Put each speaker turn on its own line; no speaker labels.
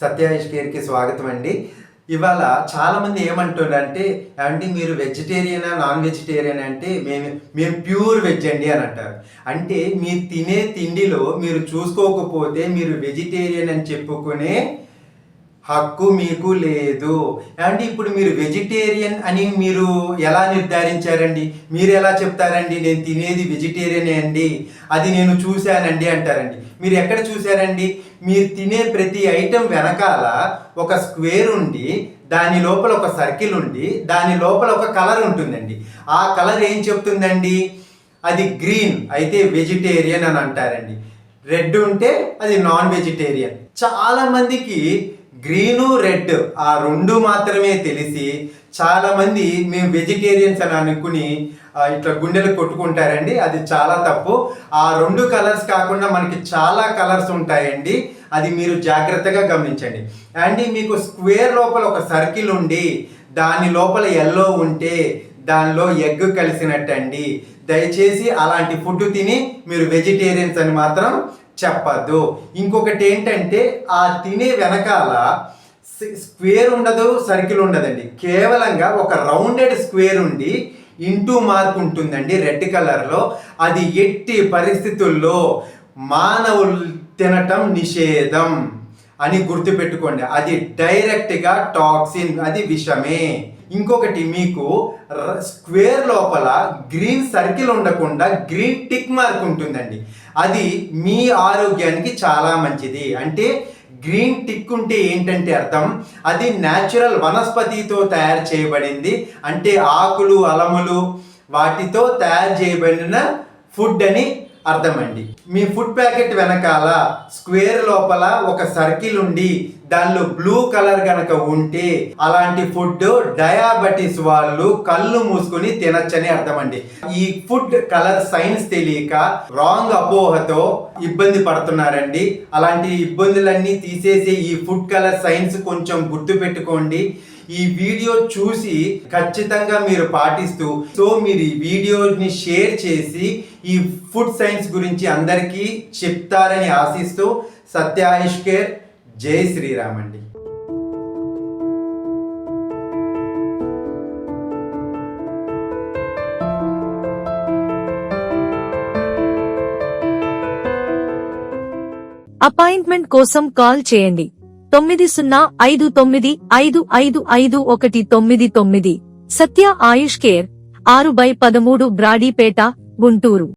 సత్యాయిష్ కేర్కి స్వాగతం అండి. ఇవాళ చాలామంది ఏమంటున్నారంటే అంటే మీరు వెజిటేరియనా నాన్ వెజిటేరియన్ అంటే మేము మేము ప్యూర్ వెజ్ అండి అని అంటారు. అంటే మీరు తినే తిండిలో మీరు చూసుకోకపోతే మీరు వెజిటేరియన్ అని చెప్పుకునే హక్కు మీకు లేదు. అంటే ఇప్పుడు మీరు వెజిటేరియన్ అని మీరు ఎలా నిర్ధారించారండి? మీరు ఎలా చెప్తారండి? నేను తినేది వెజిటేరియనే అండి. అది నేను చూశానండి అంటారండి. మీరు ఎక్కడ చూశారండి? మీరు తినే ప్రతి ఐటెం వెనకాల ఒక స్క్వేర్ ఉండి దాని లోపల ఒక సర్కిల్ ఉండి దాని లోపల ఒక కలర్ ఉంటుందండి. ఆ కలర్ ఏం చెప్తుందండి? అది గ్రీన్ అయితే వెజిటేరియన్ అని అంటారండి. రెడ్ ఉంటే అది నాన్ వెజిటేరియన్ చాలా మందికి గ్రీను రెడ్ ఆ రెండు మాత్రమే తెలిసి చాలామంది మేము వెజిటేరియన్స్ అని అనుకుని ఇట్లా గుండెలు కొట్టుకుంటారండి. అది చాలా తప్పు. ఆ రెండు కలర్స్ కాకుండా మనకి చాలా కలర్స్ ఉంటాయండి. అది మీరు జాగ్రత్తగా గమనించండి. అండ్ మీకు స్క్వేర్ లోపల ఒక సర్కిల్ ఉండి దాని లోపల ఎల్లో ఉంటే దానిలో ఎగ్ కలిసినట్టండి. దయచేసి అలాంటి ఫుడ్ తిని మీరు వెజిటేరియన్స్ అని మాత్రం చెప్పద్దు ఇంకొకటి ఏంటంటే ఆ తినే వెనకాల స్క్వేర్ ఉండదు సర్కిల్ ఉండదండి. కేవలంగా ఒక రౌండెడ్ స్క్వేర్ ఉండి ఇంటూ మార్క్ ఉంటుందండి రెడ్ కలర్లో. అది ఎట్టి పరిస్థితుల్లో మానవులు తినటం నిషేధం. అని గుర్తుపెట్టుకోండి. అది డైరెక్ట్గా టాక్సిన్ అది విషమే. ఇంకొకటి మీకు స్క్వేర్ లోపల గ్రీన్ సర్కిల్ ఉండకుండా గ్రీన్ టిక్ మార్క్ ఉంటుందండి. అది మీ ఆరోగ్యానికి చాలా మంచిది. అంటే గ్రీన్ టిక్ ఉంటే ఏంటంటే అర్థం? అది న్యాచురల్ వనస్పతితో తయారు చేయబడింది. అంటే ఆకులు అలములు వాటితో తయారు చేయబడిన ఫుడ్ అని అర్థమండి మీ ఫుడ్ ప్యాకెట్ వెనకాల స్క్వేర్ లోపల ఒక సర్కిల్ ఉండి దానిలో బ్లూ కలర్ గనక ఉంటే అలాంటి ఫుడ్ డయాబెటీస్ వాళ్ళు కళ్ళు మూసుకొని తినచ్చని అర్థమండి. ఈ ఫుడ్ కలర్ సైన్స్ తెలియక రాంగ్ అపోహతో ఇబ్బంది పడుతున్నారండి. అలాంటి ఇబ్బందులన్నీ తీసేసి ఈ ఫుడ్ కలర్ సైన్స్ కొంచెం గుర్తు పెట్టుకోండి ఈ వీడియో చూసి ఖచ్చితంగా మీరు పాటిస్తూ సో మీరు ఈ వీడియోని షేర్ చేసి ఈ ఫుడ్ సైన్స్ గురించి అందరికీ చెప్తారని ఆశిస్తూ సత్యాయుష్ కేర్ జై శ్రీరామ్ అండి.
అపాయింట్మెంట్ కోసం కాల్ చేయండి. తొమ్మిది సున్నా ఐదు తొమ్మిది ఐదు ఐదు ఐదు ఒకటి తొమ్మిది తొమ్మిది. సత్య ఆయుష్ కేర్ ఆరు బై పదమూడు బ్రాడీపేట గుంటూరు.